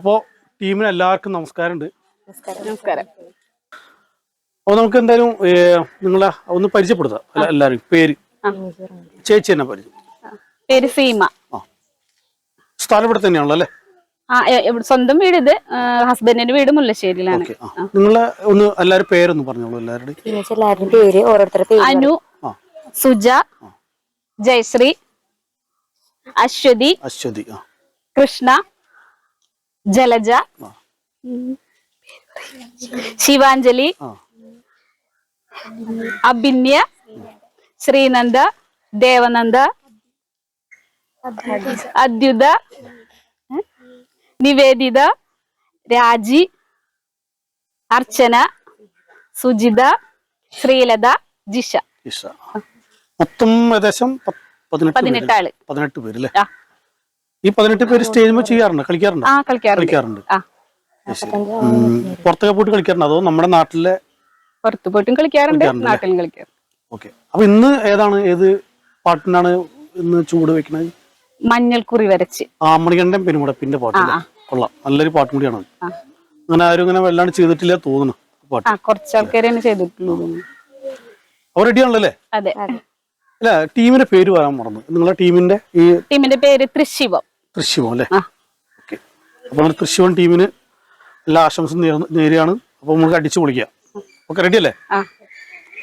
അപ്പോൾ ടീമിന് എല്ലാവർക്കും നമസ്കാരമുണ്ട്. നമസ്കാരം. അപ്പോൾ നമുക്ക് എന്തായാലും നിങ്ങളെ ഒന്ന് പരിചയപ്പെടുത്താം. എല്ലാരും എല്ലാവരും പേര്. ആ. ചേച്ചി തന്നെ പരിചയം? പേര് സീമ. സ്ഥലം ഇവിടെ തന്നെയാണല്ലോ അല്ലേ? സ്വന്തം വീട് ഇത്. ഹസ്ബൻഡിന്റെ വീട് മുല്ലശ്ശേരിയിലാണ്. നിങ്ങൾ ഒന്ന് എല്ലാവരും പേരൊന്ന് പറഞ്ഞോളൂ എല്ലാവരുടെയും. പേര് ഓരോരുത്തരുടെ പേര്. അനു സുജ ജയശ്രീ അശ്വതി അശ്വതി കൃഷ്ണ ജലജ. ശിവാഞ്ജലി. അഭിന്യ. ശ്രീനന്ദ. ദേവനന്ദ. അദ്യുത. നിവേദിത. രാജി. അർച്ചന. സുജിത. ശ്രീലത. ജിഷ. മൊത്തം ഏകദേശം പതിനെട്ട് പേര്. പതിനെട്ട് പേര് അല്ലേ. ഈ പതിനെട്ട് പേര് സ്റ്റേജ് ചെയ്യാറുണ്ട്? കളിക്കാറുണ്ട്? കളിക്കാറുണ്ട്. പുറത്തൊക്കെ പോയിട്ട് കളിക്കാറുണ്ട്? അതോ നമ്മുടെ നാട്ടിലെ പുറത്തു പോയിട്ടും കളിക്കാറുണ്ട് നാട്ടിലും കളിക്കാറുണ്ട്. ഓക്കെ. അപ്പൊ ഇന്ന് ഏതാണ്? ഏത് പാട്ടിനാണ് ഇന്ന് ചൂട് വെക്കുന്നത് മഞ്ഞൾക്കുറി വരച്ച്. ആ മണികണ്ഠൻ പെരുമുടപ്പിന്റെ പാട്ട്. കൊള്ളാം. നല്ലൊരു പാട്ടും കൂടിയാണ് അങ്ങനെ ആരും ഇങ്ങനെ വല്ലാണ്ട് ചെയ്തിട്ടില്ല തോന്നുന്നു പാട്ട്. കുറച്ച് ചെയ്തിട്ടുള്ളൂ തോന്നുന്നു. അവർ റെഡിയാണല്ലേ അതെ. അല്ല ടീമിന്റെ പേര് പറയാൻ മറന്നു. നിങ്ങളെ ടീമിന്റെ ഈ ടീമിന്റെ പേര് തൃശിവം. തൃശ്ശിവം അല്ലേ? ഓക്കെ. അപ്പൊ നമ്മുടെ തൃശ്ശിവം ടീമിന് എല്ലാ ആശംസയും നേരെയാണ് അപ്പൊ നമുക്ക് അടിച്ചു പൊളിക്കാം. ഓക്കെ റെഡി അല്ലേ?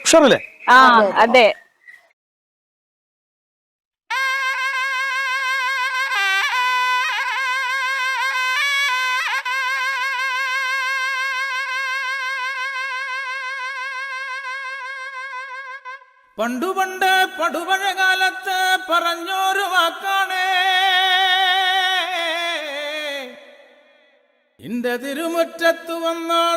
ഉഷാറല്ലേ? ആ അതെ. പണ്ടു പണ്ട് പടുപഴ കാലത്ത് പറഞ്ഞോരു വാക്കാണ്. ഇന്റെ തിരുമുറ്റത്തു വന്നോളാത്.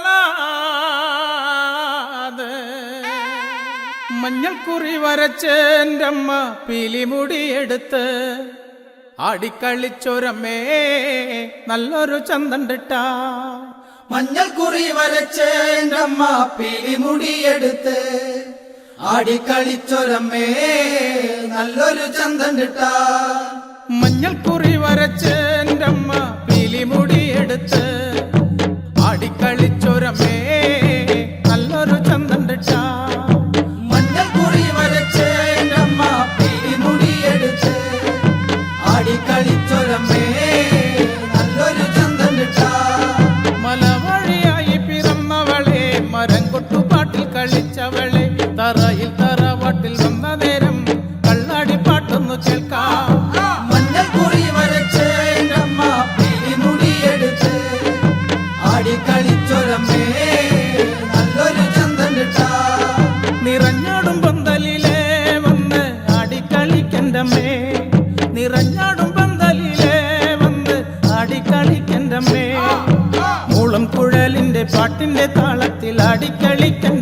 മഞ്ഞൾക്കുറി വരച്ച് എന്റെ അമ്മ പിലിമുടിയെടുത്ത് ആടിക്കളിച്ചൊരമ്മേ നല്ലൊരു ചന്തണ്ടിട്ട മഞ്ഞൾക്കുറി വരച്ച് എന്റെ അമ്മ പിലിമുടിയെടുത്ത് ആടിക്കളിച്ചൊരമ്മേ നല്ലൊരു ചന്തണ്ടിട്ട മഞ്ഞൾക്കുറി വരച്ച്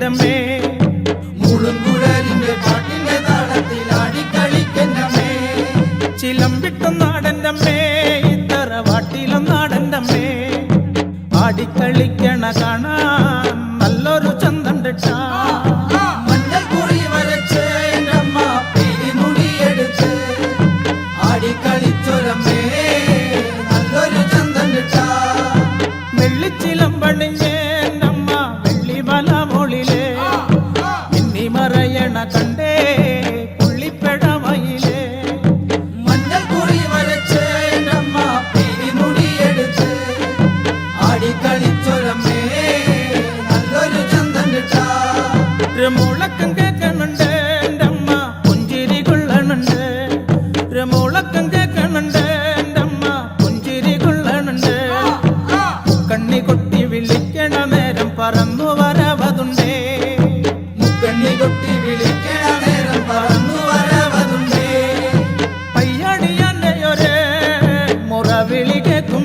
ആടിക്കളിക്കന്റമ്മേ മുളുങ്കുഴലിന്റെ പാട്ടിന്റെ താളത്തിൽ ആടിക്കളിക്കന്നമ്മേ ചിലമ്പിട്ടും നാടന്റമ്മേ ഇത്തറ മറയണ കണ്ടേ പുള്ളിപ്പെടമയിലേ മഞ്ഞൾക്കുറി വരച്ച് അമ്മ പിരിമുടിയെടുത്ത് ആടിക്കളിച്ചൊരമ്മേ നല്ലൊരു ചന്തം കിട്ടാ ഒരു മുളക്കം കേക്കണുണ്ട് എന്റെ അമ്മ പുഞ്ചിരി കൊള്ളണുണ്ട്. മുളക്കം കേക്കണുണ്ട് എന്റെ അമ്മ പുഞ്ചിരി കൊള്ളണുണ്ട്. കണ്ണി കൊട്ടി വിളിക്കണ നേരം പറന്നു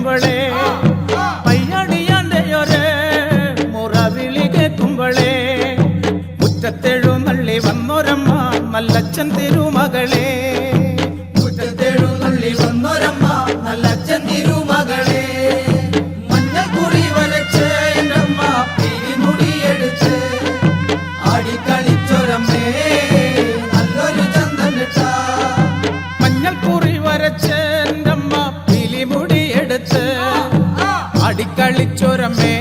മുറവിളി കേൾക്കുമ്പോളേ മുറ വിളി മുറവിളി കേൾക്കുമ്പോളേ മുറ്റത്തെഴുന്നള്ളി വന്നൊരമ്മ മല്ലച്ചൻ തിരുമകളെ. കളിച്ചൊരമ്മേ.